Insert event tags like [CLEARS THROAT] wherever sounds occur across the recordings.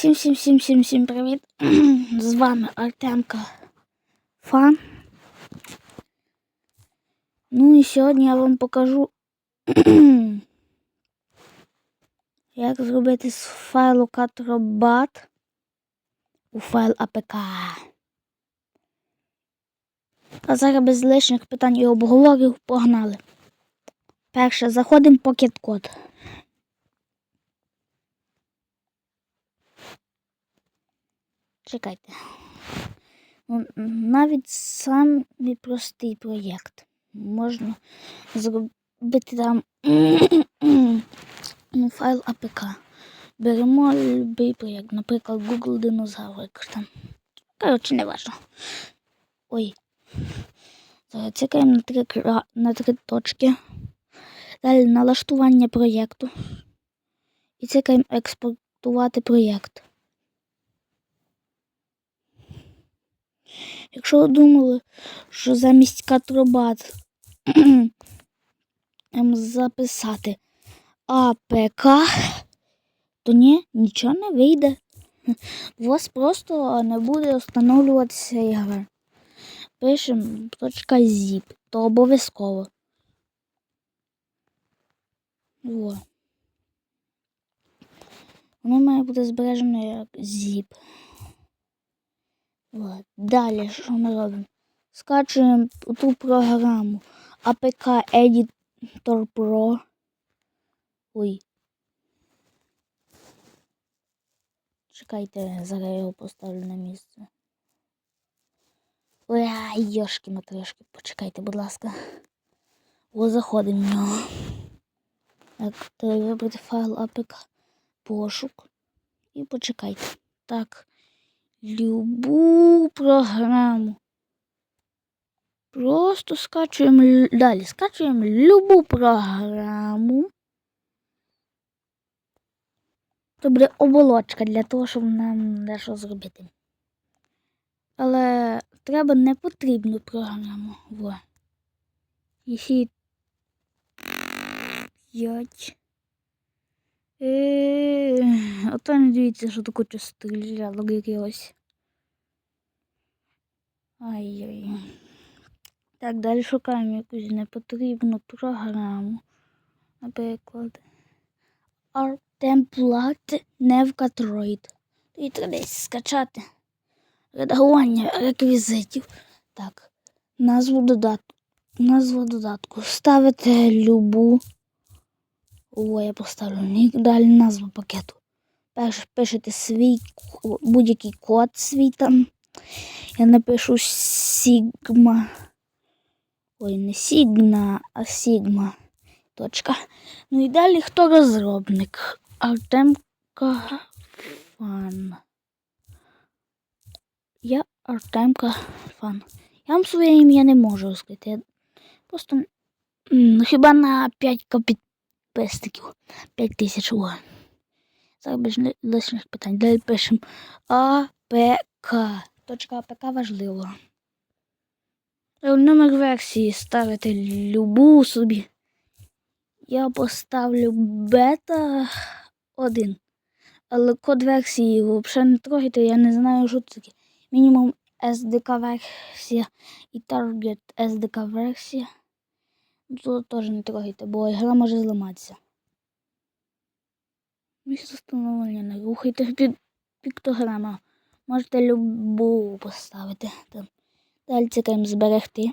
Всім всім всім всім всім привіт! [CLEARS THROAT] З вами Артемка Фан. Ну і сьогодні я вам покажу, [CLEARS THROAT] як зробити з файлу Catrobat у файл APK. А зараз без лишніх питань і обговорів погнали. Перше, заходимо в Pocket Чекайте. Ну, Навіть самий простий проєкт. Можна зробити там [CLEARS THROAT] ну, файл АПК. Беремо любий проєкт, наприклад, Google Динозавр. якось там. Коротше, не важно. Ой. Зараз цікаємо на три, на три точки. Далі налаштування проєкту. І цікаємо експортувати проєкт. Якщо ви думали, що замість катробат [CLEARS THROAT] записати АПК, то ні, нічого не вийде. У вас просто не буде встановлюватися ігра. Пишемо .zip, то обов'язково. Во. Воно має бути збережено як zip. От. Далі що ми робимо? Скачуємо ту програму APK Editor Pro. Ой. Чекайте, зараз я його поставлю на місце. Ой, йошки матрешки, почекайте, будь ласка. О, заходимо в нього. Так, треба вибрати файл APK пошук. І почекайте. Так любу програму. Просто скачуємо далі. Скачуємо любу програму. Це буде оболочка для того, щоб нам дещо зробити. Але треба непотрібну програму. Во. 5. Е, ото не дивіться, що таке стріляло якогось. Ай-яй. Так, далі шукаємо якусь непотрібну програму. Наприклад. Артемплат Невкатроїд. І треба десь скачати. Редагування реквізитів. Так. Назву додатку. Назву додатку. Ставите любу. О, я поставлю. Далі назву пакету. Перше пишете свій будь-який код свій там. Я напишу Сігма. Ой, не Сігна, а Сігма. Точка. Ну і далі хто розробник? Артемка Фан. Я Артемка Фан. Я вам своє ім'я не можу розкрити. Я просто ну, хіба на 5 підписників. 5 тисяч. Зараз без лишніх питань. Далі пишемо АПК. Точка АПК важливо. Номер версії ставити любу собі. Я поставлю бета 1. Але код версії взагалі не трогайте, я не знаю, що це таке. Мінімум SDK версія і Target SDK версія. Тут теж не трогайте, бо гра може зламатися. Місце встановлення не рухайте під піктограма. Можете любу поставити. Там. Далі чекаємо зберегти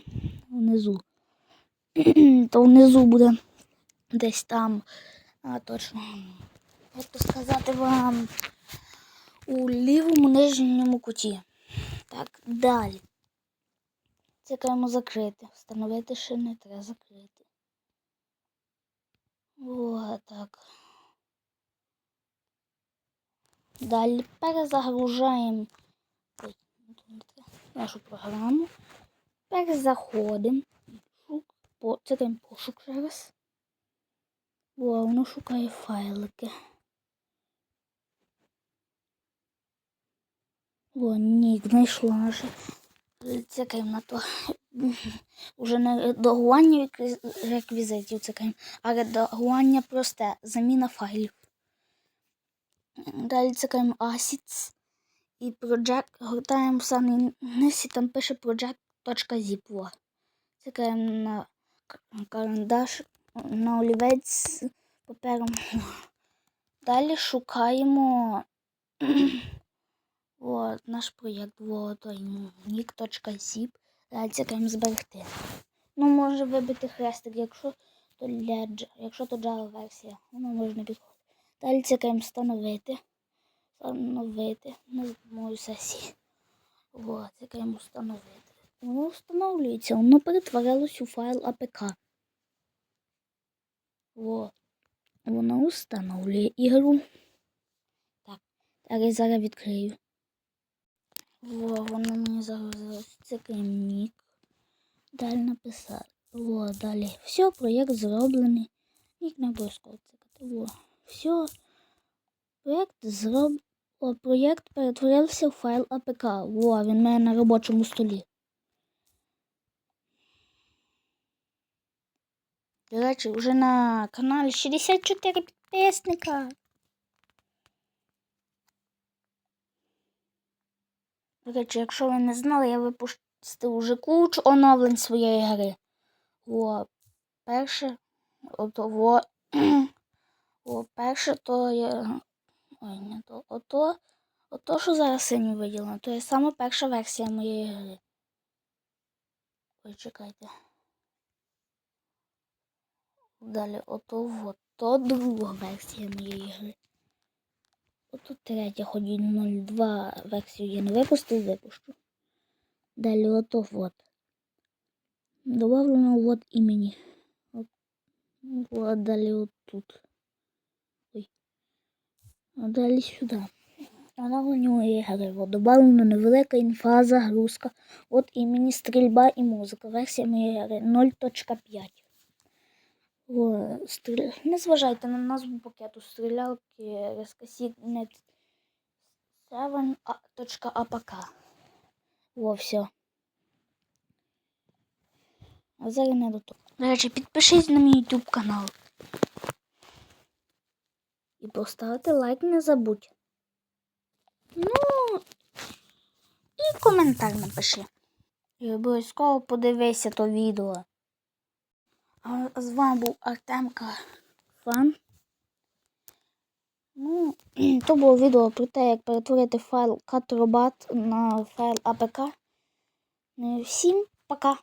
внизу. [CLEARS THROAT] То внизу буде десь там. А точно. Як сказати вам у лівому нижньому куті. Так, далі. Чекаємо закрити. Встановити ще не треба закрити. О, так. Далі перезагружаємо нашу програму. Перезаходимо. Це там пошук зараз. Воно шукає файлики. О, ні, знайшло наше. Цікаємо на то. [LAUGHS] Уже не редагування реквізитів цікаємо, а редагування просте, заміна файлів. Далі цикаємо Assets і Project, гортаємо в самий і там пише project.zip. Во. Цикаємо на карандаш, на олівець з папером. Далі шукаємо [CLEARS THROAT] от, наш проєкт, nick.zip. Далі цикаємо зберегти. Ну, може вибити хрестик, якщо то для якщо то Java версія, воно можна підходити. Далі цікаємо встановити. Встановити на допомогою сесії. Вот, цікаємо встановити. Воно встановлюється, воно перетворилось у файл APK. Вот. Воно встановлює ігру. Так, так я зараз відкрию. Во, воно мені загрузилось. Цикаємо нік. Далі написати. Во, далі. Все, проєкт зроблений. Нік не обов'язково цикати. Во. Все. Проєкт зроб... О, проєкт перетворився в файл APK. Во, він мене на робочому столі. До речі, вже на каналі 64 підписника. До речі, якщо ви не знали, я випустив уже кучу оновлень своєї гри. О, перше, ото во. [CLEARS THROAT] О, перше, то є. Ой, не то. Ото, ото, що зараз синю виділено, то є саме перша версія моєї гри. Ой, чекайте. Далі, ото вот, то друга версія моєї гри. Ото третя, хоч 02 версію я не випустив, випущу. Далі ото вот. Добавлено вот імені. От, вот далі от тут. А далі сюди. Оновлення моєї гри. От, добавлено невелика інфа, загрузка. От імені стрільба і музика. Версія моєї гри 0.5. О, стріл... Не зважайте на назву пакету стрілялки Rescassignet 7.apk. Во, все. А зараз не до того. До речі, підпишись на мій YouTube канал. І поставити лайк не забудь. Ну, і коментар напиши. І обов'язково подивися то відео. А з вами був Артемка Фан. Ну, [CLEARS THROAT] то було відео про те, як перетворити файл Catrobat на файл. Ну, Всім пока!